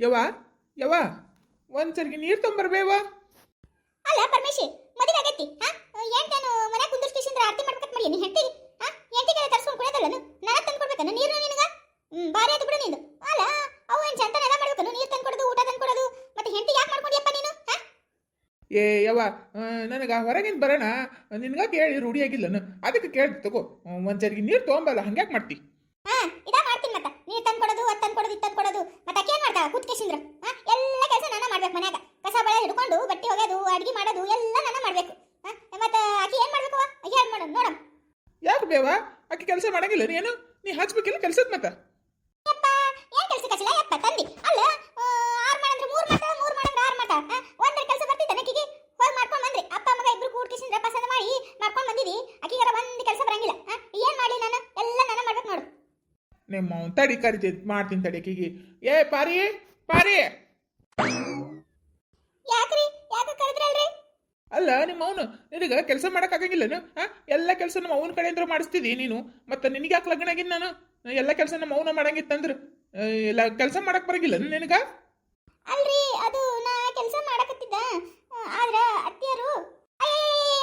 ಯವ್ವ ಯವ್ವ ಒಂದ್ ಸರಿಗೆ ನೀರು ತೊಂಬರ್ಬೇವ ಅಲ್ಲ ಪರಮೇಶಿ ಮದುವೆ ಆಗೈತಿ ಹಾ? ಏನ್ತೇನು ಮನೆ ಕುಂದಿರ್ಸ್ಕಿಸಿಂದ್ರ ಆರತಿ ಮಾಡ್ಬೇಕಂತ ಮಾಡಿ ನೀ ಹೆಂಡತಿ? ಹಾ? ಹೆಂಡತಿ ತರ್ಸ್ಕೊಂಡು ಕುಡಿಯೋದಲ್ಲನು ನಾನು? ತಂದು ಕೊಡ್ಬೇಕನು? ನೀರು ನಿನಗ? ಭಾರಿ ಆಯ್ತು ಬಿಡು ನಿಂದು ಅಲ್ಲ ಅವು ಏನು ಚಂತನ ಎಲ್ಲ ಮಾಡ್ಬೇಕನು? ನೀರು ತಂದು ಕೊಡೋದು ಊಟ ತಂದು ಕೊಡೋದು ಮತ್ತೆ ಹೆಂಡತಿ ಯಾಕೆ ಮಾಡ್ಕೊಂಡಿಯಪ್ಪ ನೀನು ಹಾ? ಏ ಯವ್ವ ನನಗೆ ಹೊರಗಿಂದ ಬರೋಣ ನಿನಗ ಕೇಳಿ ರೂಢಿಯಾಗಿಲ್ಲ ಆಗಿಲ್ಲನು ಅದಕ್ಕೆ ಕೇಳ್ತು ತಗೋ ಒಂದ್ ಸರಿಗೆ ನೀರು ತೊಗೊಂಬಲ್ಲ ಹಂಗ್ಯಾಕ್ ಮಾಡ್ತಿ? ಹಾ ಇದಾ ಮಾಡ್ತೀನಿ ಮತ್ತ ನೀರು ತಂದು ಕೊಡೋದು ಅದು ತಂದು ಕೊಡೋದು ಇದು ತಂದು ಕೊಡೋದು ಮತ್ತೆ ಆಕೆ ಏನ್ ಮಾಡ್ತಾಳ ಕುತ್ಕೇಶಿಂದ್ರ ಹಾ ಎಲ್ಲ ಕೆಲಸ ನಾನ ಮಾಡ್ಬೇಕು ಮನ್ಯಾಗ ಕಸ ಬಳೆ ಹಿಡ್ಕೊಂಡು ಬಟ್ಟೆ ಒಗೆದು ಅಡಿಗೆ ಮಾಡೋದು ಎಲ್ಲ ನಾನು ಮಾಡಬೇಕು. ಮತ್ತೆ ಆಕೆ ಏನ್ ಮಾಡ್ಬೇಕು ಹೇಳಿ ಮಾಡೋದು? ನೋಡಮ್ ಯಾಕೆ ಬೇವ? ಆಕೆ ಕೆಲಸ ಮಾಡಂಗಿಲ್ಲ ನೀನು? ನೀ ಹಚ್ಬೇಕಿಲ್ಲ ಕೆಲಸದ ಮತ್ತ? ಯಪ್ಪ ಏನ್ ಕೆಲಸ ಕಚಿಲ್ಲ ಯಪ್ಪ ತಂದಿ. ಅಲ್ಲ ಆರ್ ಮಾಡಂದ್ರೆ ಮೂರ್ ಮಟ ಮೂರ್ ಮಾಡಂದ್ರೆ ಆರ್ ಆ, ಒಂದರ ಕೆಲಸ ಬರ್ತಿತ್ತ ನಕಿಗೆ ಹೋಗಿ ಮಾಡ್ಕೊಂಡ್ ಬಂದ್ರಿ. ಅಪ್ಪ ಮಗ ಇಬ್ರು ಕೂಡ್ಕಿಸಿಂದ್ರ ಪಸಂದ ಮಾಡಿ ಮಾಡ್ಕೊಂಡ್ ಬಂದಿದಿ ಆಕಿಗಾರ ಒಂದ್ ಕೆಲಸ ಬರಂಗಿಲ್ಲ. ಏನ್ ಮಾಡ್ಲಿ ನಾನು? ಎಲ್ಲ ನಾನು ಮಾಡ್ಬೇಕು ನೋಡು. ನಿಮ್ಮ ತಡಿ ಕರಿತೈತಿ ಮಾಡ್ತೀನಿ ತಡಿ ಆಕಿಗೆ ಏ ಪಾರಿ ಪಾರಿ ಯಾಕ್ರಿ ಯಾಕ ಕರೆದ್ರಲ್ರಿ ಅಲ್ಲ, ನಿಮ್ಮ ಅವನು ನಿನಗೆ ಕೆಲಸ ಮಾಡಕ್ ಆಗಂಗಿಲ್ಲನು ಹಾ ಎಲ್ಲ ಕೆಲಸ ನಮ್ಮ ಅವನ ಕಡೆಯಿಂದ ಮಾಡಿಸ್ತಿದಿ ನೀನು? ಮತ್ತೆ ನಿನಗೆ ಯಾಕೆ ಲಗ್ನ ಆಗಿನ ನಾನು? ಎಲ್ಲ ಕೆಲಸ ನಮ್ಮ ಅವನ ಮಾಡಂಗಿತ್ತಂದ್ರೆ. ಎಲ್ಲ ಕೆಲಸ ಮಾಡಕ್ ಬರಂಗಿಲ್ಲ ನಿನಗ? ಅಲ್ರಿ, ಅದು ನಾ ಕೆಲಸ ಮಾಡಕತ್ತಿದ್ದ. ಆದ್ರೆ ಅತ್ತಿಯರು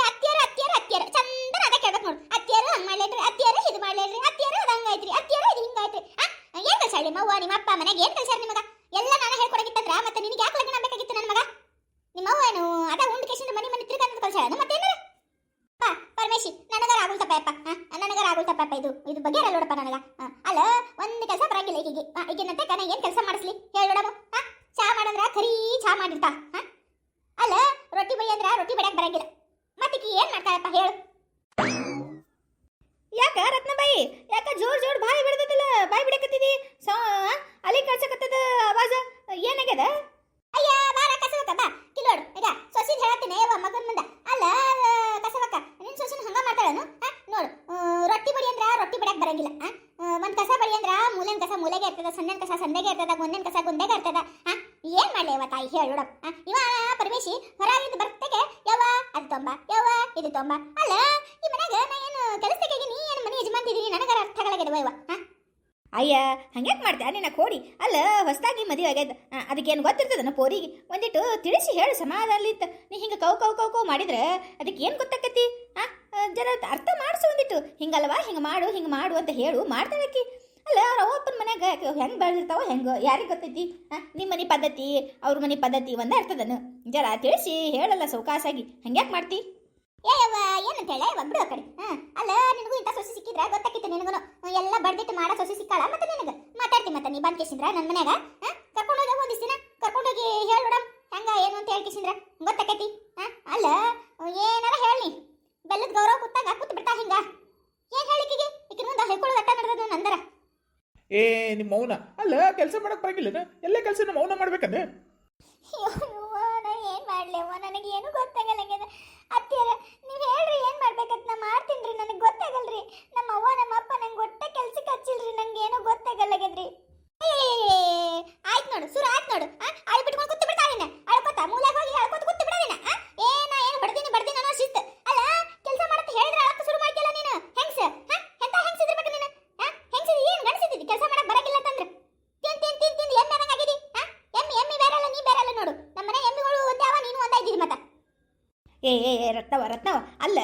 ಅತ್ತಿಯರು ಅತ್ತಿಯರು ಅತ್ತಿಯರು. ಚಂದನ ಅದ ಕೇಳ್ಬೇಕು ನೋಡು. ಅತ್ತಿಯರು ಹಂಗ ಮಾಡ್ಲೇನ್ರಿ ಅತ್ತಿಯರು ಇದು ಮಾಡ್ಲೇನ್ರಿ ಅತ್ತಿಯರು ಅದು ಹಂಗಾಯ್ತ್ರಿ ಅತ್ತಿಯರು ಇದು ಹಿಂಗಾಯ್ತ್ರಿ ಏನ್ ಕಲ್ಸ ನಿಮ್ಮ ಅವ್ವ, ನಿಮ್ಮ ಅಪ್ಪ ಮನೆಗೆ ಏನ್ ಕಲ್ಸಾರ ನಿಮಗ? ಎಲ್ಲ ನಾನು ಹೇಳ್ಕೊಡಕಿತ್ತಂದ್ರ ಮತ್ತೆ ನಿನಗೆ ಯಾಕೆ ಲಗ್ನ ಏನು? ಅದ ಉಂಡ್ ಕೇಶಿಂದ ಮನಿ ಮನಿ ತಿರ್ಗಂತ ಮತ್ತೆ ಮತ್ತೇನಾರ ಅಪ್ಪ ಪರಮೇಶಿ ನನಗಾರ ಆಗುಲ್ ತಪ್ಪ ಅಪ್ಪ ನನಗಾರ ಆಗುಲ್ ತಪ್ಪ ಇದು. ಇದು ಬಗ್ಗೆ ನೋಡಪ್ಪ ನನಗ. ಅಲ್ಲ ಒಂದ್ ಕೆಲಸ ಬರಂಗಿಲ್ಲ ಈಗಿಗೆ. ಈಗಿನಂತೆ ಕಣ ಏನ್ ಕೆಲಸ ಮಾಡಿಸ್ಲಿ? ಹೇಳಿ ನೋಡಮ್ಮ. ಆ, ಚಾ ಮಾಡಂದ್ರ ಕರಿ ಚಾ ಮಾಡಿರ್ತಾ. ಹ? ಅಲ್ಲ ರೊಟ್ಟಿ ಬೈ ಅಂದ್ರ ರೊಟ್ಟಿ ಬಡಿಯಕ್ ಬರಂಗಿಲ್ಲ. ಮತ್ತೆ ಏನ್ ಮಾಡ್ತಾಳಪ್ಪ ಹೇಳು ಯಾಕ ರತ್ನಬಾಯಿ ಯಾಕ ಜೋರ್ ಜೋರ್ ಬಾಯಿ ಬಿಡದಲ್ಲ ಬಾಯಿ ಬಿಡಕತ್ತಿದಿ ಸಾ ಅಲ್ಲಿ ಕಳ್ಸಕತ್ತದ ಆವಾಜ ಏನಾಗ್ಯದ ಅಯ್ಯ ಬಾರ ಕಸವಕ್ಕ ಬಾ ಕಿಲೋಡು ಈಗ ಸೊಸಿನ್ ಹೇಳತ್ತೀನಿ ಯವ್ವ ಮಗನ್ ಮುಂದ ಅಲ್ಲ ಕಸವಕ್ಕ ನಿನ್ ಸೊಸಿನ ಹಂಗ ಮಾಡ್ತಾಳನು ಆ, ನೋಡು ಆ, ರೊಟ್ಟಿ ಬಡಿ ಅಂದ್ರ ರೊಟ್ಟಿ ಬಡಿಯಕ್ ಬರಂಗಿಲ್ಲ ಆ, ಆ, ಒಂದ್ ಕಸ ಬಡಿ ಅಂದ್ರ ಮೂಲೆನ್ ಕಸ ಮೂಲೆಗೆ ಇರ್ತದ ಸಣ್ಣನ್ ಕಸ ಸಣ್ಣಗೆ ಇರ್ತದ ಗೊಂದೆನ್ ಕಸ ಗೊಂದೆಗೆ ಇರ್ತದ ಆ, ಏನ್ ಮಾಡ್ಲಿ ಯವ್ವ ತಾಯಿ? ಹೇಳ ನೋಡಪ್ಪ. ಇವ ಪರಮೇಶಿ ಹೊರಗಿಂದ ಬರ್ತಕ್ಕೆ ಯವ್ವ ಅದು ತೊಂಬ. ಯವ್ವ ಇದು ತೊಂಬ. ಅಲ್ಲ ಈ ಮನೆಗ ನಾ ಏನು ಕೆಲಸಕ್ಕೆ ನೀ ಏನು ಮನೆ ಯಜಮಾನ್ತಿದೀನಿ ನನಗರ ಅರ್ಥ ಆಗಲಾಗ್ಯದ ಯವ್ವ ಆ, ಅಯ್ಯ ಹಂಗ್ಯಾಕೆ ಮಾಡ್ದೆ ನಿನ್ನ ಕೋಡಿ. ಅಲ್ಲ ಹೊಸದಾಗಿ ಮದುವೆ ಆಗ್ಯದ. ಅದಕ್ಕೇನು ಗೊತ್ತಿರ್ತದನ ಪೋರಿಗೆ? ಒಂದಿಟ್ಟು ತಿಳಿಸಿ ಹೇಳು ಸಮಾಧಾನಲಿತ್ತ ನೀ ಹಿಂಗೆ ಕೌ ಕೌ ಕೌ ಕೌ ಮಾಡಿದ್ರೆ ಅದಕ್ಕೆ ಏನು ಗೊತ್ತಾಕತಿ ಆ, ಜರ ಅರ್ಥ ಮಾಡಿಸು ಒಂದಿಟ್ಟು. ಹಿಂಗಲ್ವಾ? ಹಿಂಗೆ ಮಾಡು ಹಿಂಗೆ ಮಾಡು ಅಂತ ಹೇಳು ಮಾಡ್ತಾಳಕ್ಕಿ. ಅಲ್ಲ, ಅವ್ರ ಅವಪ್ಪನ ಮನ್ಯಾಗ ಹೆಂಗೆ ಬೆಳೆದಿರ್ತಾವ ಹೆಂಗೆ, ಯಾರಿಗೆ ಗೊತ್ತೈತಿ? ನಿಮ್ಮ ಮನೆ ಪದ್ಧತಿ, ಅವ್ರ ಮನೆ ಪದ್ಧತಿ ಒಂದೇ ಇರ್ತದನು. ಜರ ತಿಳಿಸಿ, ಹೇಳಲ್ಲ ಸೌಕಾಸಾಗಿ. ಹಂಗ್ಯಾಕ್ ಮಾಡ್ತಿ? ಏ, ಯವ್ವ, ಏನಂತ ಹೇಳ? ಆ ಕಡೆ. ಹಾಂ, ಅಲ್ಲ, ನಿನಗೂ ಇಂಥ ಸೊಸೆ ಸಿಕ್ಕಿದ್ರೆ? ಗೊತ್ತಾಕಿತ್ತು ನಿನಗೂ ಎಲ್ಲ ಬಡ್ದಿಟ್ಟು ಮಾಡೋ ಸೊಸೆ ಸಿಕ್ಕಾಳ ಮತ್ತೆ ನಿನಗೆ? ಮಾತಾಡ್ತಿ ಮತ್ತೆ ನೀ ಬಂದು ಕೇಸಿಂದ್ರ ನನ್ನ ಮನ್ಯಾಗ? ಹಾ ಕರ್ಕೊಂಡೋಗಿ ಒಂದಿಸ್ ದಿನ. ಕರ್ಕೊಂಡೋಗಿ ಹೇಳಿ ನೋಡಮ್ ಹೆಂಗ, ಏನು ಅಂತ ಹೇಳಿ ಕೇಸಿಂದ್ರ ಗೊತ್ತಾಕೈತಿ? ಅಲ್ಲ, ಏನಾರ ಹೇಳಿ ಬೆಲ್ಲದ ಗೌರವ ಕೂತಾಗ ಕೂತ್ ಬಿಡ್ತಾ ಹಿಂಗ ಏನ್ ಹೇಳಿಕಿಗೆ ಈಕಿನ ಮುಂದೆ ಹೇಳ್ಕೊಳ್ಳೋದು ಅಟ್ಟ ನಡೆದದು ನಂದರ ಏ, ನಿಮ್ಮ ಮೌನ. ಅಲ್ಲ, ಕೆಲಸ ಮಾಡಕ್ ಬರಂಗಿಲ್ಲ ಎಲ್ಲ ಕೆಲಸ ಮೌನ ಮಾಡ್ಬೇಕಂದ್ರೆ ಏನ್ ಮಾಡ್ಲೇವ ನನಗೆ ಏನು ಗೊತ್ತಾಗಲ್ಲ ಅತ್ತಿಯರ, ನೀವು ಹೇಳ್ರಿ ಏನ್ ಮಾಡ್ಬೇಕಂತ ನಾ ಮಾಡ್ತೀನ್ರಿ ನನಗೆ ಗೊತ್ತಾಗಲ್ರಿ. ನಮ್ಮ ಅವ್ವ, ನಮ್ಮ ಅಪ್ಪ ನಂಗೆ ಒಟ್ಟ ಕೆಲ್ಸಕ್ಕೆ ಹಚ್ಚಿಲ್ರಿ, ನಂಗೆ ಏನೂ ಗೊತ್ತಾಗಲ್ಲಾಗ್ಯದ್ರಿ. ಆಯ್ತು ನೋಡು, ಸುರ ಆಯ್ತು ನೋಡು ಅಳ್ಬಿಟ್ಕೊಂಡು ಕೂತು ಬಿಡ್ತಾಳಿನ ಅಳ್ಕೊತ ಮೂಲೆ ಹೋಗಿ ಅಳ್ಕೊತ ಕೂತು ಬಿಡೋದಿನ ಏನ ಏನು ಬಡ್ದಿನಿ ಬಡ್ದಿನಿ ಅನ್ನೋ ಶಿಸ್ತು ಅಲ್ಲ ಕೆಲಸ ಮಾಡತ್ತೆ ಹೇಳಿದ್ರೆ ಅಳಕ ಶುರು ಮಾಡ್ತಿಲ್ಲ ನೀನು ಹೆಂಗ್ಸ ಹಾ ಎಂತ ಹೆಂಗ್ಸಿದ್ರಬೇಕು ನೀನು ಹಾ ಹೆಂಗ್ಸಿದ್ ಏನು ಗಣಸಿದ್ದಿ ಕೆಲಸ ಮಾಡಕ್ ಬರಕಿಲ್ಲ ಅಂತಂದ್ರೆ ತಿನ್ ತಿನ್ ತಿನ್ ತಿನ್ ಎಮ್ಮೆ ಅನ್ನಂಗ್ ಆಗಿದಿ ಹಾ ಎಮ್ಮಿ ಎಮ್ಮಿ ಬೇರಲ್ಲ ನೀ ಬೇರಲ್ಲ ನೋಡು ನಮ್ಮನೆ ಎಮ್ಮಿಗಳು ಒಂದೇ ಅವ ನೀನು ಒಂದೇ ಇದ್ದೀರಿ ಮತ್ತ ಏ ಏ ರತ್ನವ ರತ್ನವ ಅಲ್ಲ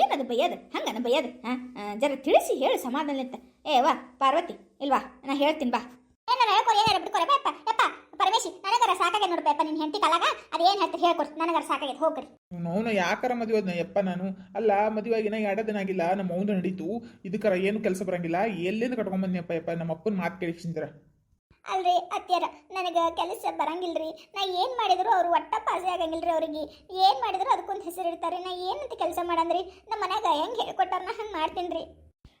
ಏನದು ಬೈಯೋದು ಹಂಗನ ಬೈಯೋದು ಹಾಂ ಜರ ತಿಳಿಸಿ ಹೇಳು ಸಮಾಧಾನಲಿಂತ. ಏ ವಾ ಪಾರ್ವತಿ ಇಲ್ವಾ ನಾ ಹೇಳ್ತೀನಿ ಬಾ. ಏನಾರ ಹೇಳ್ಕೊರಿ ಏನಾರ ಬಿಟ್ಕೊರಿ ಯಪ್ಪ ಯಪ್ಪ ಪರಮೇಶಿ ನನಗರ ಸಾಕಾಗಿದೆ ನೋಡು ಯಪ್ಪ ನಿನ್ನ ಹೆಂಡತಿ ಕಾಲಾಗ ಅದೇನ್ ಹೇಳ್ತೀರಿ ಹೇಳ್ಕೊಡಿ ನನಗರ ಸಾಕಾಗ್ಯದ ಹೋಗ್ರಿ. ಮೌನ ಯಾಕಾರ ಮದುವೆ ಯಪ್ಪ ನಾನು? ಅಲ್ಲ ಮದುವೆ ಆಗಿನ ಎರಡ ದಿನ ಆಗಿಲ್ಲ ನಮ್ಮ ಮೌನ ನಡೀತು ಇದಕ್ಕರ ಏನು ಕೆಲಸ ಬರಂಗಿಲ್ಲ ಎಲ್ಲಿಂದ ಕಟ್ಕೊಂಡ್ ಬಂದ್ನಪ್ಪ ಯಪ್ಪ ನಮ್ಮ ಅಪ್ಪನ ಮಾತು ಕೇಳಿಸಿದ್ರ ಅಲ್ರಿ ಅತ್ಯಾರ ನನಗೆ ಕೆಲಸ ಬರಂಗಿಲ್ರಿ. ನಾ ಏನು ಮಾಡಿದ್ರು ಅವ್ರು ಒಟ್ಟ ಪಾಸೆ ಆಗಂಗಿಲ್ರಿ ಅವ್ರಿಗೆ. ಏನು ಮಾಡಿದ್ರು ಅದಕ್ಕೊಂದು ಹೆಸರು ಇಡ್ತಾರೆ ನಾ ಏನಂತ ಕೆಲಸ ಮಾಡಂದ್ರಿ? ನಮ್ಮ ಮನ್ಯಾಗ ಹೆಂಗ್ ಹೇಳ್ಕೊಟ್ಟಾರ ನಾ ಹಂಗೆ ಮಾಡ್ತೀನಿ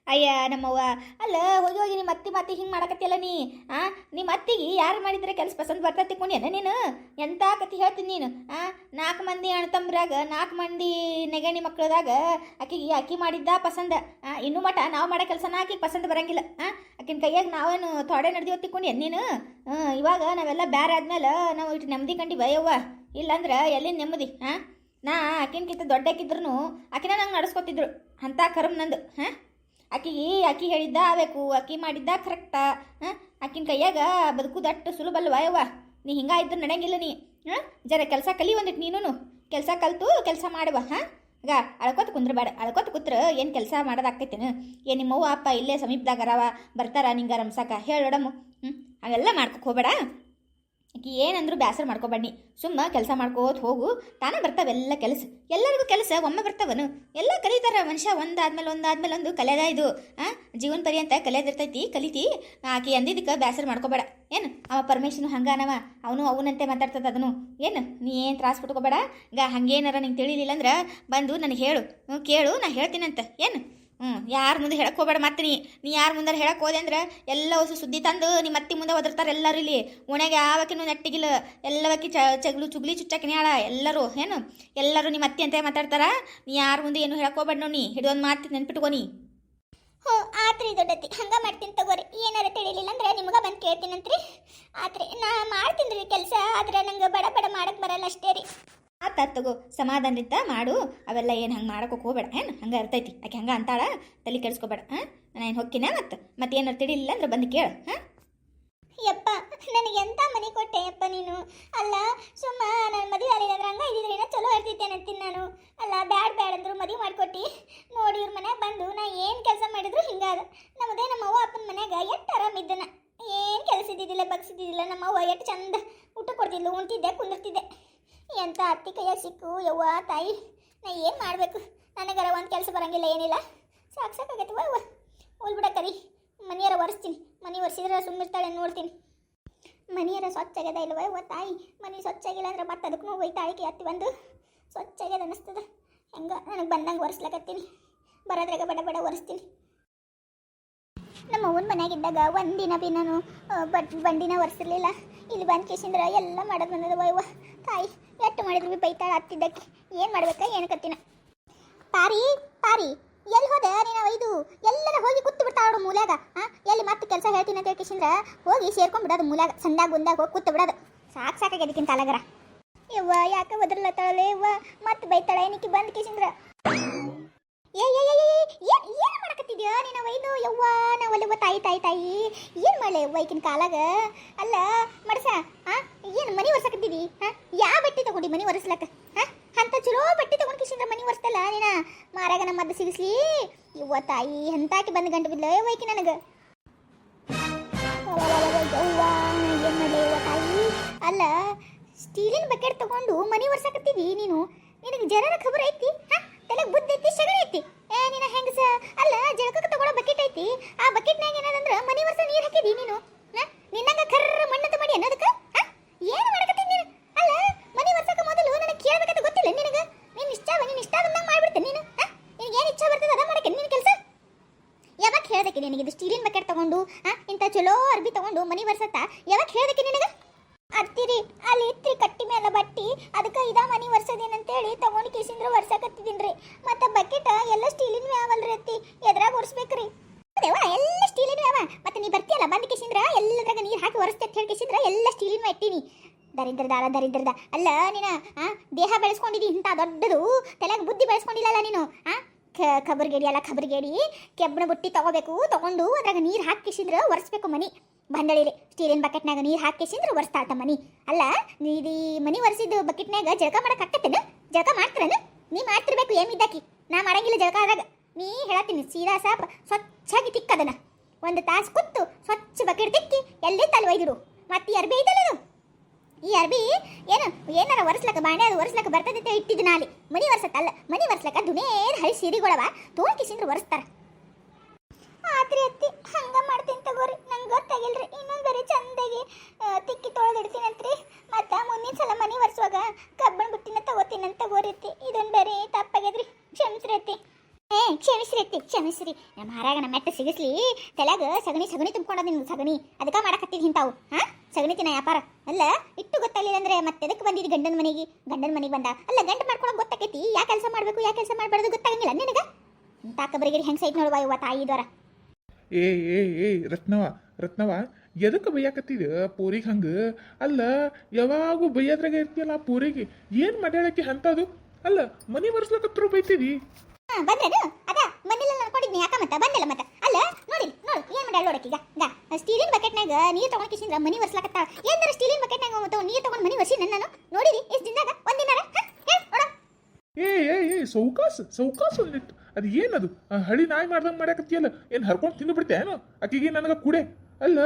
ಅಯ್ಯ ನಮ್ಮವ್ವ, ಅಲ್ಲ ಹೋಗಿ ಹೋಗಿ ನಿಮ್ಮ ಅತ್ತಿ ಮತ್ತಿ ಹಿಂಗೆ ಮಾಡಕತ್ತಿಲ್ಲ ನೀ? ಆ, ನಿಮ್ಮ ಅತ್ತಿಗೆ ಯಾರು ಮಾಡಿದ್ರೆ ಕೆಲಸ ಪಸಂದ್ ಬರ್ತೈತಿ ತಿಕ್ಕೊಂಡೇನ ನೀನು? ಎಂತ ಕತಿ ಹೇಳ್ತೀನಿ ನೀನು? ಆ ನಾಲ್ಕು ಮಂದಿ ಅಣ್ತಂಬ್ರಾಗ ನಾಲ್ಕು ಮಂದಿ ನೆಗಣಿ ಮಕ್ಕಳದಾಗ ಆಕಿಗೆ ಅಕ್ಕಿ ಮಾಡಿದ್ದ ಪಸಂದ. ಆ, ಇನ್ನು ಮಟ ನಾವು ಮಾಡೋ ಕೆಲಸನ ಆಕಿಗೆ ಪಸಂದ್ ಬರಂಗಿಲ್ಲ. ಆ, ಆಕಿನ ಕೈಯಾಗ ನಾವೇನು ತೊಡೆ ನಡೆದಿವ ತಿಕ್ಕೊಂಡೇನು ನೀನು? ಇವಾಗ ನಾವೆಲ್ಲ ಬೇರೆ ಆದ್ಮೇಲೆ ನಾವು ಇಟ್ಟು ನೆಮ್ಮದಿ ಕಂಡಿ ಬಯವ್ವ. ಇಲ್ಲಾಂದ್ರೆ ಎಲ್ಲಿ ನೆಮ್ಮದಿ? ಹಾಂ ನಾ ಆಕಿನಕ್ಕಿಂತ ದೊಡ್ಡಕ್ಕಿದ್ರು ಆಕಿನ ನಂಗೆ ನಡೆಸ್ಕೊತಿದ್ರು. ಅಂಥ ಕರ್ಮ್ ನಂದು. ಹಾಂ? ಆಕಿಗೆ ಆಕಿ ಹೇಳಿದ್ದ ಆಬೇಕು ಆಕಿ ಮಾಡಿದ್ದ ಕರೆಕ್ಟ ಹಾಂ? ಆಕಿನ ಕೈಯಾಗ ಬದುಕುದಟ್ಟು ಅಟ್ಟು ಸುಲಭ ಅಲ್ವಾ ಯವ್ವ? ನೀ ಹಿಂಗ ಇದ್ರೆ ನಡೆಯಂಗಿಲ್ಲ ನೀ. ಹಾಂ? ಜರ ಕೆಲಸ ಕಲಿ ಒಂದಿಟ್ಟು ನೀನು ಕೆಲಸ ಕಲ್ತು ಕೆಲಸ ಮಾಡುವ, ಹಾಂ? ಈಗ ಅಳ್ಕೊತ ಕುಂದ್ರಬೇಡ. ಅಳ್ಕೊತ ಕೂತ್ರ ಏನು ಕೆಲಸ ಮಾಡೋದಾಗ್ತೈತೇನು? ಏನು ನಿಮ್ಮವ್ವ ಅಪ್ಪ ಇಲ್ಲೇ ಸಮೀಪದಾಗ ಅರವ, ಬರ್ತಾರ ನಿಂಗೆ ರಮ್ಸಾಕ ಹೇಳೋಡಮ್ಮ ಹ್ಞೂ ಅವೆಲ್ಲ ಮಾಡ್ಕೊಕ್ ಹೋಗ್ಬೇಡ. ಆಕಿ ಏನಂದ್ರೂ ಬೇಸರ ಮಾಡ್ಕೊಬೇಡಿ. ಸುಮ್ಮ ಕೆಲಸ ಮಾಡ್ಕೋತ ಹೋಗು. ತಾನೇ ಬರ್ತಾವೆಲ್ಲ ಕೆಲಸ. ಎಲ್ಲರಿಗೂ ಕೆಲಸ, ಒಮ್ಮೆ ಬರ್ತಾವನು. ಎಲ್ಲ ಕಲಿತಾರ ಮನುಷ್ಯ. ಒಂದಾದ್ಮೇಲೆ ಒಂದಾದ್ಮೇಲೆ ಒಂದು ಕಲಿಯದ ಇದು. ಆ, ಜೀವನ ಪರ್ಯಂತ ಕಲಿಯೋದಿರ್ತೈತಿ ಕಲಿತಿ. ಆಕೆ ಅಂದಿದ್ದಕ್ಕೆ ಬೇಸರ ಮಾಡ್ಕೋಬೇಡ. ಏನು? ಅವ ಪರಮೇಶ್ವನು ಹಂಗಾನವ. ಅವನು ಅವನಂತೆ ಮಾತಾಡ್ತದ ಅದನು ಏನು? ನೀ ಏನು ತ್ರಾಸ ಪಟ್ಕೋಬೇಡ. ಗ ಹಂಗೇನಾರ ನಿಂಗೆ ತಿಳಿಲಿಲ್ಲ ಅಂದ್ರೆ ಬಂದು ನನಗೆ ಹೇಳು. ಕೇಳು, ನಾ ಹೇಳ್ತೀನಂತ. ಏನು? ಹ್ಞೂ ಯಾರ ಮುಂದೆ ಹೇಳಕ್ಕೆ ಹೋಗ್ಬೇಡ ಮತ್ತೆ ನೀ. ನೀ ಯಾರ ಮುಂದೆ ಹೇಳಕ್ಕೆ ಹೋದೆ ಅಂದ್ರೆ ಎಲ್ಲ ಹೊಸ ಸುದ್ದಿ ತಂದು ನಿಮ್ಮ ಅತ್ತಿ ಮುಂದೆ ಒದರ್ತಾರೆ ಎಲ್ಲರೂ ಇಲ್ಲಿ. ಒಣಗೆ ಯಾವಕಿನೂ ನೆಟ್ಟಿಗಿಲ್ಲ. ಎಲ್ಲವಕ್ಕಿ ಚಗ್ಲು ಚುಗ್ಲಿ ಚುಚ್ಚಕಿನ್ಯಾಳ ಎಲ್ಲರೂ, ಏನು? ಎಲ್ಲರೂ ನಿಮ್ಮ ಅತ್ತಿ ಅಂತ ಮಾತಾಡ್ತಾರ? ನೀ ಯಾರ ಮುಂದೆ ಏನು ಹೇಳಕ್ಕೆ ಹೋಗ್ಬೇಡ ನೋಡಿ ಹಿಡಿದೊಂದು ಮಾತು ನೆನ್ಪಿಟ್ಕೊ ನೀ. ಹ್ಞೂ ಆತ್ರಿ ದೊಡ್ಡತಿ ಹಂಗೆ ಮಾಡ್ತೀನಿ ತಗೋರಿ. ಏನಾರ ತಿಳಿಲಿಲ್ಲ ಅಂದ್ರೆ ನಿಮ್ಗ ಬಂದು ಕೇಳ್ತೀನಂತ್ರಿ. ಆತ್ರಿ, ನಾ ಮಾಡ್ತೀನಿ ರೀ ಕೆಲಸ, ಆದ್ರೆ ನಂಗೆ ಬಡ ಬಡ ಮಾಡಕ್ಕೆ ಬರಲ್ಲ ಅಷ್ಟೇ ರೀ. ಆತ ತಗೋ ಸಮಾಧಾನದಿಂದ ಮಾಡು. ಅವೆಲ್ಲ ಏನು ಹಂಗೆ ಮಾಡಕ್ಕೆ ಹೋಗ್ಬೇಡ. ಏನು? ಹಂಗೆ ಇರ್ತೈತಿ. ಆಕೆ ಹಂಗೆ ಅಂತಾಳ? ತಲೆ ಕೆಡಿಸ್ಕೋಬೇಡ. ಹಾಂ ನಾನು ಹೊಕ್ಕಿನ ಮತ್ತೆ ಮತ್ತೆ ಏನಾರು ತಿಳಿಲಿಲ್ಲ ಅಂದ್ರೆ ಬಂದು ಕೇಳು. ಹಾಂ ಯಪ್ಪ, ನನಗೆ ಎಂತ ಮನೆ ಕೊಟ್ಟೆ ಯಪ್ಪ ನೀನು? ಅಲ್ಲ, ಸುಮ್ಮ ನಾನು ಮದುವೆ ಆಗಿದ್ರೆ ಹಂಗ ಇದ್ದಿದ್ರೆ ಚಲೋ ಇರ್ತಿತ್ತೇನೆ ಅಂತೀನಿ ನಾನು. ಅಲ್ಲ, ಬ್ಯಾಡ್ ಬ್ಯಾಡ್ ಅಂದ್ರು ಮದುವೆ ಮಾಡ್ಕೊಟ್ಟಿ. ನೋಡಿ ಇವ್ರ ಮನೆಗೆ ಬಂದು ನಾ ಏನು ಕೆಲಸ ಮಾಡಿದ್ರು ಹಿಂಗಾದ ನಮ್ಮದೇ ನಮ್ಮ ಅವ್ವ ಅಪ್ಪನ ಮನ್ಯಾಗ ಎಷ್ಟು ಆರಾಮಿದ್ದನ ಏನು ಕೆಲಸ ಇದ್ದಿದ್ದಿಲ್ಲ, ಬಗ್ಸಿದ್ದಿದ್ದಿಲ್ಲ, ನಮ್ಮ ಅವ್ವ ಎಷ್ಟು ಚಂದ ಊಟ ಕೊಡ್ತಿದ್ಲು, ಉಣ್ತಿದ್ದೆ, ಕುಂದಿರ್ತಿದ್ದೆ. ಎಂತ ಅತ್ತಿ ಕೈಯ ಸಿಕ್ಕು, ಯವ್ವ, ತಾಯಿ, ನಾ ಏನು ಮಾಡಬೇಕು? ನನಗರ ಒಂದು ಕೆಲಸ ಬರಂಗಿಲ್ಲ, ಏನಿಲ್ಲ. ಸಾಕು ಸಾಕಾಗೈತೆ ಅವ್ವ ಹೋಲ್ ಬಿಡಕರಿ ಮನೆಯರ ಒರೆಸ್ತೀನಿ. ಮನೆ ಒರೆಸಿದ್ರೆ ಸುಮ್ಮಿರ್ತಾಳೆ ನೋಡ್ತೀನಿ. ಮನೆಯರ ಸ್ವಚ್ಛ ಆಗ್ಯದ ಇಲ್ವ ಅವ್ವ ತಾಯಿ? ಮನೆ ಸ್ವಚ್ಛ ಆಗಿಲ್ಲ ಅಂದ್ರೆ ಮತ್ತೆ ಅದಕ್ಕೂ ಒಯ್ತಾಳಿಕೆ ಅತ್ತಿ ಬಂದು ಸ್ವಚ್ಛ ಆಗ್ಯದ ಅನ್ನಿಸ್ತದ. ಹೆಂಗೆ? ನನಗೆ ಬಂದಂಗೆ ಒರೆಸ್ಲಕತ್ತೀನಿ. ಬರೋದ್ರಾಗ ಬಡ ಬಡ ಒರೆಸ್ತೀನಿ. ನಮ್ಮ ಅವ್ವನ ಮನೆಯಾಗಿದ್ದಾಗ ಒಂದಿನ ಬಿ ನಾನು ಬಟ್ ಬಂಡಿನ ಒರೆಸಿರ್ಲಿಲ್ಲ. ಇಲ್ಲಿ ಬಂದು ಕೇಸಿಂದ್ರ ಎಲ್ಲ ಮಾಡೋದು ಬಂದದ. ಅವ್ವ ತಾಯಿ ಎಟ್ಟು ಮಾಡಿದ್ರು ಬಿ ಬೈತಾಳ ಹತ್ತಿದ್ದಕ್ಕೆ ಏನು ಮಾಡ್ಬೇಕಾ ಏನು ಕತ್ತಿನ? ಪಾರಿ ಪಾರಿ ಎಲ್ಲಿ ಹೋದೆ ನೀನು ಇದು ಎಲ್ಲರ ಹೋಗಿ ಕೂತು ಬಿಡ್ತಾಳು ಮೂಲ್ಯಾಗ ಆ? ಎಲ್ಲಿ ಮತ್ತೆ ಕೆಲಸ ಹೇಳ್ತೀನಿ ಅಂತ ಹೇಳ್ಕಿಸಿಂದ್ರ ಹೋಗಿ ಸೇರ್ಕೊಂಡ್ ಬಿಡೋದು ಮೂಲ್ಯಾಗ ಸಂದಾಗ ಗುಂದಾಗ ಹೋಗಿ ಕೂತು ಬಿಡೋದು. ಸಾಕು ಸಾಕಾಗ್ಯದಕ್ಕಿಂತ ಅಲಗರ ಇವ್ವ ಯಾಕೆ ಒದರ್ಲತ್ತಾಳೆ ಇವ್ವ ಮತ್ತೆ ಬೈತಾಳ ಏನಕ್ಕೆ ಬಂದ್ ಕಿಸಿಂದ್ರ? ಏ ಏ ಏ ಏ, ಏನ್ ಮಾಡಕತ್ತಿದ್ಯಾ ನೀನು ಒಯ್ದು ಯವ್ವ ನಾ ತಾಯಿ ತಾಯಿ ತಾಯಿ. ಏನು ಮಾಡ್ಲೆ ಯವ್ವ ಈಕಿನ ಕಾಲಾಗ? ಅಲ್ಲ, ಮಡಸ, ಆ, ಏನು ಮನಿ ಒರ್ಸಕತ್ತಿದಿ? ಹಾ ಯಾವ ಬಟ್ಟೆ ತಗೊಂಡಿ ಮನಿ ಒರೆಸ್ಲಕ್ಕ? ಹಾ ಅಂತ ಚಲೋ ಬಟ್ಟೆ ತಗೊಂಡು ಕಿಶಿಂದ್ರ ಮನಿ ಒರೆಸ್ತಲ್ಲ ನೀನ? ಮಾರಾಗ ನಮ್ಮ ಮದ್ದು ಸಿಗಿಸ್ಲಿ. ಯವ್ವ ತಾಯಿ, ಎಂತಾಕಿ ಬಂದು ಗಂಟು ಬಿದ್ಲ ವೈಕಿ ನನಗೆ? ತಾಯಿ? ಅಲ್ಲ, ಸ್ಟೀಲಿನ ಬಕೆಟ್ ತಗೊಂಡು ಮನಿ ಒರ್ಸಕತ್ತಿದಿ ನೀನು? ನಿನಗೆ ಜನರ ಖಬರ್ ಐತಿ? ಹಾ, ತಲೆಗೆ ಬುದ್ಧಿ ಐತಿ ಸಗಣಿ ಐತಿ? ಏ ಹೆಂಗಸ? ಅಲ್ಲ, ಜಳಕಕ್ಕೆ ತಗೊಳ್ಳೋ ಬಕೆಟ್ ಐತಿ. ಆ ಬಕೆಟ್ನಾಗ ಏನದಂದ್ರ ಮನಿ ವರ್ಷ ನೀರ್ ಹಾಕಿದಿ ನೀನು? ನಿನ್ನಂಗ ಕರ್ರ ಮಣ್ಣಂತ ಮಾಡಿ ಅನ್ನೋದಕ್ಕ? ಹಾ? ಮಾಡಕತ್ತೀನಿ ಮಾಡಕತ್ತಿ ನೀನು? ಅಲ್ಲ, ಮನಿ ವರ್ಷಕ್ಕೆ ಮೊದಲು ನನಗೆ ಕೇಳ್ಬೇಕಂತ ಗೊತ್ತಿಲ್ಲ ನಿನಗ? ನಿನ್ನ ಇಷ್ಟ ನಿನ್ನ ಇಷ್ಟ ಬಂದಂಗ ಮಾಡ್ಬಿಡ್ತೇನೆ ನೀನು? ನಿನಗೆ ಏನ್ ಇಚ್ಛೆ ಬರ್ತದ ಅದ ಮಾಡಕ್ಕೆ ನಿನ್ನ ಕೆಲಸ? ಯಾವಾಗ ಹೇಳ್ದಕ್ಕೆ ನಿನಗೆ ಇದು ಸ್ಟೀಲಿನ ಬಕೆಟ್ ತಗೊಂಡು ಇಂಥ ಚಲೋ ಅರ್ಬಿ ತಗೊಂಡು ಮನಿ ಬರ್ಸತ್ತ ಯಾವಾಗ ಹೇಳ್ದಕ್ಕೆ ನಿನಗ ಅತ್ತಿರಿ ಅಲ್ಲಿ ಇತ್ರಿ ಕಟ್ಟಿ ಮೇಲೆ ಬಟ್ಟಿ ಅದಕ್ಕೆ ಇದ ಮನಿ ವರ್ಷದೇನಂತೇಳಿ ತಗೊಂಡು ಕಿಸಿಂದ್ರ ವರ್ಷಕತ್ತಿದ್ದೀನ್ರಿ ಮತ್ತೆ ಬಕೆಟ್ ಎಲ್ಲ ಸ್ಟೀಲಿನ ಯಾವಲ್ರಿ ಅತ್ತಿ ಎದ್ರಾಗ ಒರೆಸ್ಬೇಕ್ರಿ ದೇವ ಎಲ್ಲ ಸ್ಟೀಲಿನ ಯಾವ ಮತ್ತೆ ನೀ ಬರ್ತೀಯಲ್ಲ ಬಂದ್ ಕಿಸಿಂದ್ರ ಎಲ್ಲದ್ರಾಗ ನೀರು ಹಾಕಿ ಒರೆಸ್ತೆ ಅಂತ ಹೇಳಿ ಕಿಸಿಂದ್ರ ಎಲ್ಲ ಸ್ಟೀಲಿನ ಇಟ್ಟಿನಿ. ದರಿದ್ರದ ಅಲ್ಲ ದರಿದ್ರದ ಅಲ್ಲ ನೀನ, ಆ, ದೇಹ ಬೆಳೆಸ್ಕೊಂಡಿದ್ದಿ ಇಂಥ ದೊಡ್ಡದು. ತಲೆಗೆ ಬುದ್ಧಿ ಬೆಳೆಸ್ಕೊಂಡಿಲ್ಲಲ್ಲ ನೀನು, ಆ? ಖಬರ್ಗೇಡಿ ಅಲ್ಲ ಖಬರ್ಗೇಡಿ ಕೆಬ್ಬಣ ಬುಟ್ಟಿ ತಗೋಬೇಕು, ತಗೊಂಡು ಅದ್ರಾಗ ನೀರು ಹಾಕಿಸಿದ್ರೆ ಒರೆಸ್ಬೇಕು ಮನಿ. ಬಂದಳಿರಿ ಸ್ಟೀಲಿನ ಬಕೆಟ್ನಾಗ ನೀರು ಹಾಕಿಸಿದ್ರೆ ಒರೆಸ್ತಾಳ್ತ ಮನಿ. ಅಲ್ಲ, ನೀದಿ ಮನಿ ಒರೆಸಿದ್ದು ಬಕೆಟ್ನಾಗ ಜಳಕ ಮಾಡಕ್ ಆಕತ್ತೇನ ಜಳಕ ಮಾಡ್ತಾರನ? ನೀ ಮಾಡ್ತಿರ್ಬೇಕು ಏಮಿದ್ದಾಕಿ ನಾ ಮಾಡಂಗಿಲ್ಲ ಜಳಕ ಅದ್ರಾಗ ನೀ ಹೇಳತ್ತೀನಿ, ಸೀದಾ ಸಾಪ್, ಸ್ವಚ್ಛಾಗಿ ತಿಕ್ಕದನ ಒಂದು ತಾಸು ಕುತ್ತು ಸ್ವಚ್ಛ ಬಕೆಟ್ ತಿಕ್ಕಿ ಎಲ್ಲಿ ತಲೆ ಒಯ್ದಿರು ಮತ್ತೆ ಈ ಅರ್ಬಿ ಐತಲ್ಲ ಈ ಅರ್ಬಿ ಏನು, ಏನಾರ ಒರೆಸ್ಲಕ್ಕ ಬಾಂಡೆ ಅದು ಒರೆಸ್ಲಕ್ಕ ಬರ್ತದಂತ ಇಟ್ಟಿದ್ದು ನಾಲಿ ಮನಿ ಒರೆಸಕ್ಕಲ್ಲ ಮನಿ ಒರೆಸ್ಲಕ್ಕ ದುನೇರ್ ಹಳಿ ಸೀರೆಗಳವ ತೋಳ್ ಕಿಸಿಂದ್ರೆ ಒರೆಸ್ತಾರ. ಆತ್ರಿ ಅತ್ತಿ, ಹಂಗ ಮಾಡ್ತೀನಿ ತಗೋರಿ, ನಂಗೆ ಗೊತ್ತಾಗಿಲ್ರಿ, ಇನ್ನೊಂದು ಬರೀ ಚಂದಾಗಿ ತಿಕ್ಕಿ ತೊಳೆದಿಡ್ತೀನಂತ್ರಿ ಮತ್ತೆ ಮುಂದಿನ ಸಲ ಮನಿ ಒರೆಸುವಾಗ ಕಬ್ಬಣ ಬಿಟ್ಟಿನ ತಗೋತೀನಿ ಅಂತ ತಗೋರಿ ಅತ್ತಿ. ಇದೊಂದು ಬೇರೆ ತಪ್ಪಾಗ್ಯದ್ರಿ, ಕ್ಷಮಿಸ್ರಿ ಅತ್ತಿ. ಕ್ಷಮಿಸ್ರಿ ಅತ್ತಿ, ಕ್ಷಮಿಸ್ರಿ. ನಮ್ಮ ಹಾರಾಗ ನಮ್ಮ ಮೆಟ್ಟ ಸಿಗಿಸ್ಲಿ. ತಲೆಗ ಸಗಣಿ ಸಗಣಿ ತುಂಬಿಕೊಂಡ ನಿನ್ ಸಗಣಿ. ಅದಕ್ಕ ಮಾಡಕತ್ತಿದ್ ಹಿಂತಾವು, ಹಾ? ಸಗಣಿ ತಿನ್ನ ವ್ಯಾಪಾರ. ಅಲ್ಲ, ಇಟ್ಟು ಗೊತ್ತಾಗಲಿಲ್ಲ ಅಂದ್ರೆ ಮತ್ತೆ ಎದಕ್ಕೆ ಬಂದಿದ್ದು ಗಂಡನ ಮನೆಗೆ? ಗಂಡನ ಮನೆಗೆ ಬಂದ? ಅಲ್ಲ ಗಂಡ ಮಾಡ್ಕೊಳಕ್ ಗೊತ್ತಾಕೈತಿ. ಯಾ ಕೆಲಸ ಮಾಡಬೇಕು, ಯಾ ಕೆಲಸ ಮಾಡ್ಬಾರ್ದು ಗೊತ್ತಾಗಂಗಿಲ್ಲ ನಿನಗೆ? ತಾಕಬರಿಗಿರಿ ಹೆಂಗೆ ಸೈಟ್ ನೋಡುವ ಇವ ತಾಯಿ ದ್ವಾರ? ಏ ಏ ಏ, ರತ್ನವ ರತ್ನವ ಎದಕ್ಕೆ ಬೈಯಾಕತ್ತಿದ ಪೂರಿಗೆ ಹಂಗ? ಅಲ್ಲ, ಯಾವಾಗೂ ಬೈಯೋದ್ರಾಗ ಇರ್ತೀಯಲ್ಲ ಪೂರಿಗೆ? ಏನು ಮಾಡ್ಯಾಳಕ್ಕೆ ಅಂತದು ಅಲ್ಲ, ಮನಿ ಬರ್ಸ್ಲಕತ್ರು ಬೈತಿದಿ? ಹಾ ಬಂದ್ರೇನು ಅದ ಮನೆಲ್ಲ ಅನ್ಕೊಂಡಿದ್ನಿ ಯಾಕ ಮತ್ತ? ಬಂದಿಲ್ಲ ಮತ್ತ? ಅಲ್ಲ, ನೋಡಿ, ನೋಡು, ಏನ್ ಮಾಡ್ಯಾಳ ನೋಡಕ್ಕೀಗ ಗಾ ಸ್ಟೀಲಿನ ಬಕೆಟ್ನಾಗ ನೀರು ತಗೊಂಡ್ ಕಿಸಿಂದ್ರ ಮನಿ ವರ್ಸ್ಲಾಕತ್ತಾಳ ಏನಾರ ಸ್ಟೀಲಿನ ಬಕೆಟ್ನಾಗ ಮತ್ತ ನೀರು ತಗೊಂಡ್ ಮನಿ ವರ್ಸಿ ನಾನು ನೋಡಿರಿ, ಎಷ್ಟು ದಿನದಾಗ? ಒಂದಿನಾರ ಏ ಏ ಏ, ಸೌಕಾಸ್ ಸೌಕಾಸ್ ಒಂದಿತ್ತು ಅದು ಏನದು? ಹಳಿ ನಾಯಿ ಮಾಡ್ದಂಗೆ ಮಾಡ್ಯಾಕತ್ತಿಯಲ್ಲ? ಏನು ಹರ್ಕೊಂಡು ತಿಂದು ಏನೋ ಆಕಿಗೆ ನನಗೆ ಕುಡೆ. ಅಲ್ಲ,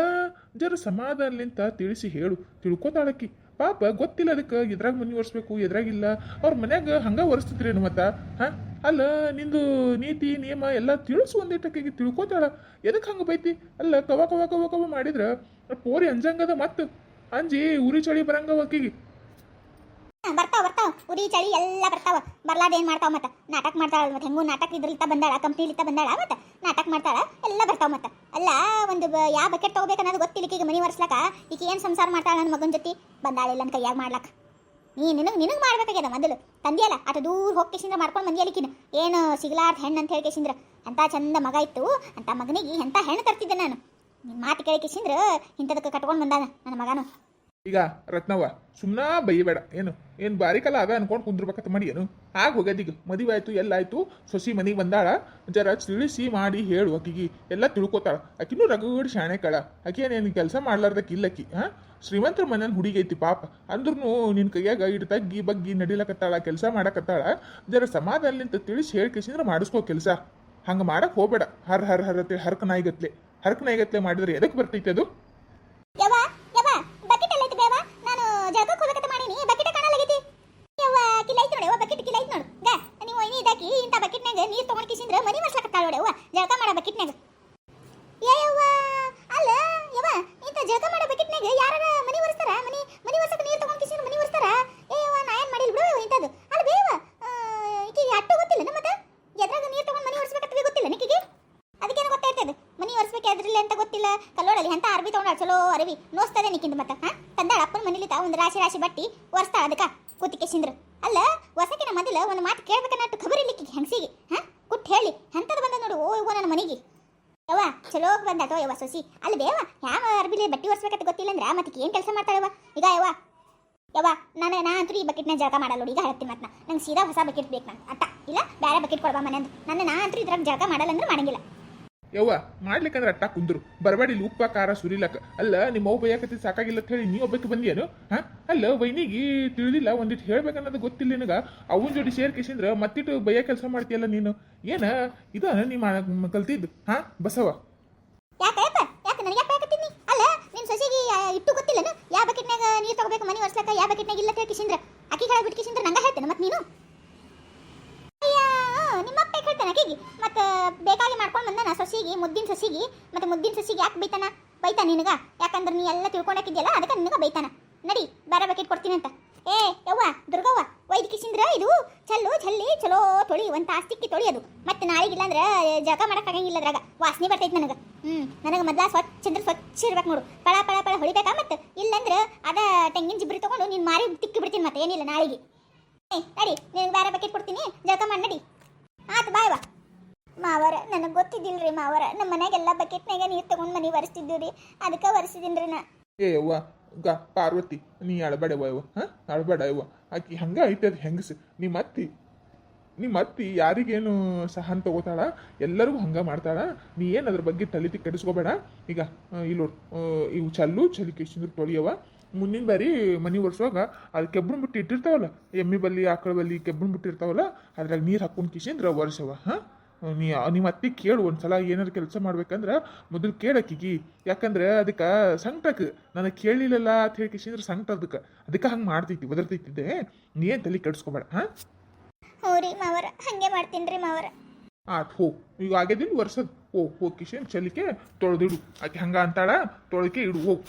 ಜರ ಸಮಾಧಾನಲಿಂತ ತಿಳಿಸಿ ಹೇಳು. ತಿಳ್ಕೊತಾಳಕ್ಕಿ. ಪಾಪ ಗೊತ್ತಿಲ್ಲ ಅದಕ್ಕೆ ಎದ್ರಾಗ ಮನಿ ಒರೆಸ್ಬೇಕು ಎದ್ರಾಗಿಲ್ಲ ಅವ್ರ ಮನ್ಯಾಗ ಹಂಗ ಒರೆಸ್ತಿದ್ರೇನು ಮತ್ತ? ಹಾ? ಅಲ್ಲ, ನಿಂದು ನೀತಿ, ನಿಯಮ ಎಲ್ಲ ತಿಳಿಸು ಒಂದೇಟಕ್ಕಾಗಿ ತಿಳ್ಕೊತಾಳ. ಎದಕ್ಕೆ ಹಂಗೆ ಬೈತಿ? ಅಲ್ಲ ಕವ ಕವ ಕವ ಕವ ಮಾಡಿದ್ರ ಪೋರಿ ಅಂಜಂಗದ ಮತ್ತೆ ಅಂಜಿ ಉರಿ ಚಳಿ ಬರಂಗ ಒಕ್ಕಿಗೆ. ಬರ್ತಾವ ಬರ್ತಾವ. ಉರಿ, ಚಳಿ ಎಲ್ಲ ಬರ್ತಾವ. ಬರ್ಲಾದ ಏನ್ ಮಾಡ್ತಾವ ಮತ್ತ? ನಾಟಕ ಮಾಡ್ತಾಳ ಮತ್ತೆ? ಹೆಂಗೂ ನಾಟಕ ಇದ್ರಲಿತ್ತ ಬಂದಾಳ ಕಂಪ್ನಿಲಿತ್ತ ಬಂದಾಳ ಮತ್ತ? ನಾಟಕ ಮಾಡ್ತಾಳ, ಎಲ್ಲ ಬರ್ತಾವ ಮತ್ತ? ಅಲ್ಲ, ಒಂದು ಯಾವ ಬಕೆಟ್ ತಗೋಬೇಕು ಅನ್ನೋದು ಗೊತ್ತಿಲ್ಲ ಈಗ ಮನಿ ವರ್ಸ್ಲಾಕ ಈಕೆ ಏನ್ ಸಂಸಾರ ಮಾಡ್ತಾಳ ನನ್ನ ಮಗನ ಜೊತೆ? ಬಂದಾಳಿಲ್ಲ ನನ್ನ ಕೈಯಾಗ ಮಾಡ್ಲಾಕ ನೀ ನಿನಗೆ ನಿನಗೆ ಮಾಡ್ಬೇಕಾಗ್ಯದ ಮೊದಲು. ತಂದಿಯಲ್ಲ ಅಟ ದೂರ ಹೋಗಿ ಕೇಸಿಂದ್ರ ಮಾಡ್ಕೊಂಡು ಬಂದಿಯಲಿಕ್ಕಿನ ಏನು ಸಿಗ್ಲಾರ್ ಹೆಣ್ಣು ಅಂತ ಹೇಳಿ ಕೇಸಿಂದ್ರ. ಅಂತ ಚಂದ ಮಗ ಇತ್ತು, ಅಂತ ಮಗನಿಗೆ ಎಂತ ಹೆಣ್ಣು ತರ್ತಿದ್ದೆ ನಾನು. ನಿನ್ನ ಮಾತು ಕೇಳಿ ಕೇಸಿಂದ್ರ, ಇಂಥದಕ್ಕೆ ಕಟ್ಕೊಂಡು ಬಂದಾನ ನನ್ನ ಮಗನು. ಈಗ ರತ್ನವ್ವ ಸುಮ್ಮನ ಬೈಯಬೇಡ ಏನು? ಏನು ಬಾರಿಕಲ್ಲ ಆಗ ಅನ್ಕೊಂಡು ಕುಂದ್ರಬೇಕಂತ ಮಾಡಿ ಏನು? ಆಗ ಹೋಗ್ಯದೀಗ ಮದುವೆ ಆಯ್ತು, ಎಲ್ಲ ಆಯ್ತು, ಸೊಸಿ ಮನೆಗೆ ಬಂದಾಳ, ಜರ ತಿಳಿಸಿ ಮಾಡಿ ಹೇಳು ಆಕಿಗೆ ಎಲ್ಲ ತಿಳ್ಕೊತಾಳ. ಆಕಿನೂ ರಗಡ್ ಶಾಣೆ ಕಳ ಆಕೆ ಏನು ಕೆಲಸ ಮಾಡ್ಲಾರ್ದಕ್ಕೆ ಇಲ್ಲಕ್ಕಿ ಹಾಂ? ಶ್ರೀಮಂತರ ಮನೇಲಿ ಹುಡುಗಿ ಐತಿ ಪಾಪ ಅಂದ್ರೂ ನಿನ್ನ ಕೈಯಾಗ ಇಟ್ಟು ತಗ್ಗಿ ಬಗ್ಗಿ ನಡಿಲಕತ್ತಾಳ, ಕೆಲಸ ಮಾಡಕತ್ತಾಳ, ಜರ ಸಮಾಧಾನಲಿಂತ ತಿಳಿಸಿ ಹೇಳ್ಕೇಸಿಂದ್ರೆ ಮಾಡಿಸ್ಕೋ ಕೆಲಸ. ಹಂಗೆ ಮಾಡಕ್ಕೆ ಹೋಗ್ಬೇಡ, ಹರ್ ಹರ್ ಹರ್ ಹರ್ಕ ನಾಯಿಗತ್ಲೆ ಹರ್ಕ ನಾಯಿಗತ್ಲೆ ಮಾಡಿದ್ರೆ ಎದಕ್ಕೆ ಬರ್ತೈತೆ ಅದು ಯವ್ವ ಯವ್ವ ಬಕೆಟ್ ಎಲ್ಲ ಐತಿ ಬೇವ ನಾನು ಜಳಕಕ್ಕೆ ಹೋಗ್ಬೇಕಂತ ಮಾಡೀನಿ ಬಕೆಟ್ ಕಾಣಲಾಗೈತಿ ಯವ್ವ ಕಿಲ್ಲ ಐತಿ ನೋಡಿ ಯವ್ವ ಬಕೆಟ್ ಕಿಲ್ಲ ಐತಿ ನೋಡು ಗ ನೀವು ಒಯ್ನಿ ಇದಾಕಿ ಇಂಥ ಬಕೆಟ್ನಾಗ ನೀರು ತೊಗೊಂಡು ಕಿಸಿಂದ್ರ ಮನಿ ಮಾಡ್ಸ್ಲಕತ್ತಾಳ ನೋಡಿ ಯವ್ವ ಜಳಕ ಏ ಯವ್ವ ಅಲ್ಲ, ಯವ್ವ ಇಂಥ ಜಳಕ ಮಾಡೋ ಬಕೆಟ್ನಾಗ ಯಾರ ಮನಿ ಒರೆಸ್ತಾರ? ಮನಿ ಮನಿ ಒರೆಸಕ್ಕೆ ನೀರು ತಗೊಂಡ್ ಕಿಸಿನ ಮನಿ ಒರೆಸ್ತಾರ? ಏ ಯವ್ವ ನಾ ಏನು ಮಾಡಿಲ್ಲ ಬಿಡು ಇಂಥದ್ದು. ಅಲ್ಲ ಬೇವ ಈಕಿಗೆ ಅಟ್ಟು ಗೊತ್ತಿಲ್ಲ ಮತ್ತೆ? ಎದ್ರಾಗ ನೀರು ತಗೊಂಡ್ ಮನಿ ಒರೆಸ್ಬೇಕಂತ ಗೊತ್ತಿಲ್ಲ ನಿಕ್ಕಿಗೆ ಅದಕ್ಕೇನು ಗೊತ್ತಾಯ್ತದ ಮನಿ ಒರೆಸ್ಬೇಕು ಎದ್ರಿಲ್ಲ ಅಂತ ಗೊತ್ತಿಲ್ಲ. ಕಲ್ಲೋಡಲ್ಲಿ ಅಂತ ಅರ್ಬಿ ತಗೊಂಡಾಳ? ಚಲೋ ಅರವಿ ನೋಸ್ತದೆ ನಿಕ್ಕಿಂದ ಮತ್ತೆ, ಹಾ? ತಂದಾಳ ಅಪ್ಪನ ಮನೇಲಿ ತಾ ಒಂದು ರಾಶಿ ರಾಶಿ ಬಟ್ಟಿ ಒರೆಸ್ತಾಳ ಅದಕ್ಕ ಕೂತಿಕೆ ಸಿಂದ್ರ ಅಲ್ಲ, ಹೊಸಕಿನ ಮೊದಲ ಒಂದು ಮಾತು ಕೇಳ್ಬೇಕನ್ನಟ್ಟು ಖಬರ್ ಇಲ್ಲಿಕ್ಕಿಗೆ ಹೆಂಗಸಿಗೆ, ಹಾ? ಹೇಳಿ ಎಂತದ ಬಂದ ನೋಡು, ಓ ಇವ ನನ್ನ ಮನೆಗೆ. ಯವ್ವ, ಚಲೋ ಬಂದಾಟೋ ಯವ್ವ ಸೊಸಿ. ಅಲ್ಲಿ ಬೇವ, ಯಾವ ಅರ್ಬಿಲಿ ಬಟ್ಟಿ ಒರೆಸ್ಬೇಕಂತ ಗೊತ್ತಿಲ್ಲ ಅಂದ್ರೆ ಮತ್ತೆ ಏನು ಕೆಲಸ ಮಾಡ್ತಾಳವ ಈಗ ಯವ್ವ ಯವ್ವ, ನಾನು, ನಾ ಅಂತೂ ಈ ಬಕೆಟ್ನ ಜಳಕ ಮಾಡಲ್ಲ ನೋಡಿ, ಈಗ ಹೇಳ್ತೀನಿ ಮತ್ತೆ ನಂಗೆ ಸೀದಾ ಹೊಸ ಬಕೆಟ್ ಬೇಕು ನಾನು ಅಟ್ಟ, ಇಲ್ಲ ಬೇರೆ ಬಕೆಟ್ ಕೊಡಬ ಮನೆ ಅಂದು ನನ್ನ ನಾ ಅಂತೂ ಇದ್ರಾಗ ಜಳಕ ಮಾಡಲ್ಲ ಅಂದ್ರೆ ಮಾಡಂಗಿಲ್ಲ. ಯವ್ವ, ಮಾಡ್ಲಿಕ್ಕಂದ್ರೆ ಅಟ್ಟ ಕುಂದ್ರು. ಬರಬೇಡಿ ಇಲ್ಲಿ ಉಪ್ಪ, ಖಾರ ಸುರಿಲಕ್ಕ ಅಲ್ಲ, ನಿಮ್ಮ ಅವ್ವ ಬೈಯಾಕತಿ ಸಾಕಾಗಿಲ್ಲ ಅಂತ ಹೇಳಿ ನೀ ಒಬ್ಬಕ್ಕೆ ಬಂದಿಯೇನು? ಹಾ? ಅಲ್ಲ, ವೈನಿಗೆ ತಿಳಿದಿಲ್ಲ ಒಂದಿಟ್ಟು ಹೇಳ್ಬೇಕನ್ನೋದು ಗೊತ್ತಿಲ್ಲ ನಿನಗ. ಅವನ ಜೋಡಿ ಸೇರ್ಕೇಸಿಂದ್ರ ಮತ್ತಿಟ್ಟು ಬೈಯ ಕೆಲಸ ಮಾಡ್ತೀಯಲ್ಲ ನೀನು? ಏನ? ಇದ ನೀ ಕಲ್ತಿದ್ದು. ಹಾ? ಬಸವ. ಅಲ್ಲ ಯಾವ ಬಕೆಟ್ನಾಗ ನೀರು ತಗೋಬೇಕು, ಮನೆ ಒರ್ಸ್ಲಕ್ಕ ಯಾವ ಬಕೆಟ್ನಾಗ ಇಲ್ಲ ಹೇಳ್ಕಿಸಿಂದ್ರ ಅಕ್ಕಿ ಹೇಳ ಬಿಟ್ಕಿಸಿಂದ್ರ ನಂಗೆ ಹೇಳ್ತೇನೆ ಮತ್ತೆ ನೀನು? ನಿಮ್ಮ ಅಪ್ಪ ಹೇಳ್ತಾನೆ ಆಕೆಗೆ ಮತ್ತೆ ಬೇಕಾಗಿ ಮಾಡ್ಕೊಂಡು ಬಂದಾನ ಸೊಸಿಗೆ, ಮುದ್ದಿನ ಸೊಸಿಗೆ. ಮತ್ತೆ ಮುದ್ದಿನ ಸೊಸಿಗೆ ಯಾಕೆ ಬೈತಾನ? ಬೈತಾನ ನಿನಗ? ಯಾಕಂದ್ರೆ ನೀ ಎಲ್ಲ ತಿಳ್ಕೊಂಡಾಕಿದ್ಯಲ್ಲ ಅದಕ್ಕೆ ನಿನಗ ಬೈತಾನ. ನಡಿ, ಬೇರೆ ಬಕೆಟ್ ಕೊಡ್ತೀನಿ ಅಂತ. ಏ, ಯವ್ವ, ದುರ್ಗವ್ವ ಒಯ್ದು ಕಿಸಿಂದ್ರ ಇದು? ಚಲ್ಲು ಚಲ್ಲಿ ಚಲೋ ತೊಳಿ ಒಂದು ತಾಸ್ತಿಕ್ಕಿ ತೊಳಿ ಅದು ಮತ್ತೆ ನಾಳೆಗಿಲ್ಲ ಅಂದ್ರೆ ಜಳಕ ಮಾಡಕ್ಕಾಗಂಗಿಲ್ಲ ಅದ್ರಾಗ. ವಾಸನೆ ಬರ್ತೈತೆ ನನಗೆ. ಹ್ಮ್, ನನಗೆ ಮೊದ್ಲ ಸ್ವಚ್ಛ ಅಂದ್ರೆ ಸ್ವಚ್ಛ ಇರ್ಬೇಕು ನೋಡು. ಪಳ ಪಳ ಪಳ ಹೊಳಿಬೇಕಾ ಮತ್ತೆ? ಇಲ್ಲಂದ್ರೆ ಅದ ತೆಂಗಿನ ಜಿಬ್ರಿ ತಗೊಂಡು ನೀನು ಮಾರಿ ತಿಕ್ಕಿ ಬಿಡ್ತೀನಿ ಮತ್ತೆ, ಏನಿಲ್ಲ ನಾಳೆಗೆ. ಏ, ನಡಿ, ನಿನಗೆ ಬೇರೆ ಬಕೆಟ್ ಕೊಡ್ತೀನಿ. ಜಗ ಮಾಡಿ, ನಡಿ. ಆತು ಬಾಯ್ ಬಾ. ಮಾವರ, ನನಗೆ ಗೊತ್ತಿದ್ದಿಲ್ರಿ ಮಾವರ. ನಮ್ಮ ಮನೆಯಾಗೆಲ್ಲ ಬಕೆಟ್ನಾಗ ನೀರು ತಗೊಂಡು ಮನೆ ಒರೆಸ್ತಿದ್ದೀವಿ ರೀ ಅದಕ್ಕೆ ಒರೆಸಿದ್ದೀನಿ ರೀ ನಾ. ಏ ಅವ್ವ ಗ, ಪಾರ್ವತಿ, ನೀ ಅಳಬೇಡವ ಯವ್ವ ಹಾಂ? ಅಳಬೇಡ ಯವ್ವ. ಆಕಿ ಹಂಗೆ ಐತೆ ಅದು ಹೆಂಗಸು. ನಿಮ್ಮ ಅತ್ತಿ ನಿಮ್ಮ ಅತ್ತಿ ಯಾರಿಗೇನು ಸಹನ್ ತಗೋತಾಳ? ಎಲ್ಲರಿಗೂ ಹಂಗೆ ಮಾಡ್ತಾಳ? ನೀ ಏನು ಅದ್ರ ಬಗ್ಗೆ ತಲೆ ಕೆಡಿಸ್ಕೋಬೇಡ ಈಗ ಇಲ್ಲೋ ಇವು ಚಲ್ಲು ಚಲಿಕೇಶಂದ್ರ ತೊಳಿಯವ ಮುಂದಿನ ಬಾರಿ ಮನೆ ಒರೆಸುವಾಗ ಅದು ಕೆಬ್ಬನ್ ಬಿಟ್ಟು ಇಟ್ಟಿರ್ತಾವಲ್ಲ ಎಮ್ಮಿ ಬಲ್ಲಿ ಆಕಳ ಬಲ್ಲಿ ಕೆಬ್ಬನ್ ಬಿಟ್ಟಿರ್ತಾವಲ್ಲ ಅದ್ರಾಗ ನೀರು ಹಾಕೊಂಡು ಕಿಸಿಂದ್ರೆ ಒರೆಸವ ಹಾಂ? ನೀ ನಿಮ್ಮ ಅತ್ತಿ ಕೇಳು ಒಂದ್ಸಲ ಏನಾರು ಕೆಲಸ ಮಾಡ್ಬೇಕಂದ್ರೆ ಮೊದಲು ಕೇಳಕ್ಕಿಗಿ ಯಾಕಂದ್ರೆ ಅದಕ್ಕೆ ಸಂಕಟಕ್ಕೆ ನನಗೆ ಕೇಳಿಲ್ಲಲ್ಲ ಅಂತ ಹೇಳಿ ಕಿಸಿಂದ್ರೆ ಸಂಕಟ ಅದಕ್ಕೆ ಅದಕ್ಕೆ ಹಂಗೆ ಮಾಡ್ತೈತಿ ಒದರ್ತೈತಿದ್ದೆ ನೀ ಏನು ತಲೆ ಕೆಡಿಸ್ಕೊಬೇಡ ಹಾಂ? ಹ್ಞೂ ರೀ ಮಾವರ ಹಾಗೆ ಮಾಡ್ತೀನಿ ರೀ ಮಾವರ. ಆತ್ ಹೋ ಈಗ ಆಗ್ಯದಿಲ್ಲ ವರ್ಷದ ಓ ಹೋ ಕಿಶನ್ ಚಲಿಕೆ ತೊಳೆದಿಡು. ಆಕೆ ಹಂಗ ಅಂತಾಳ ತೊಳಕೆ ಇಡು ಹೋಗು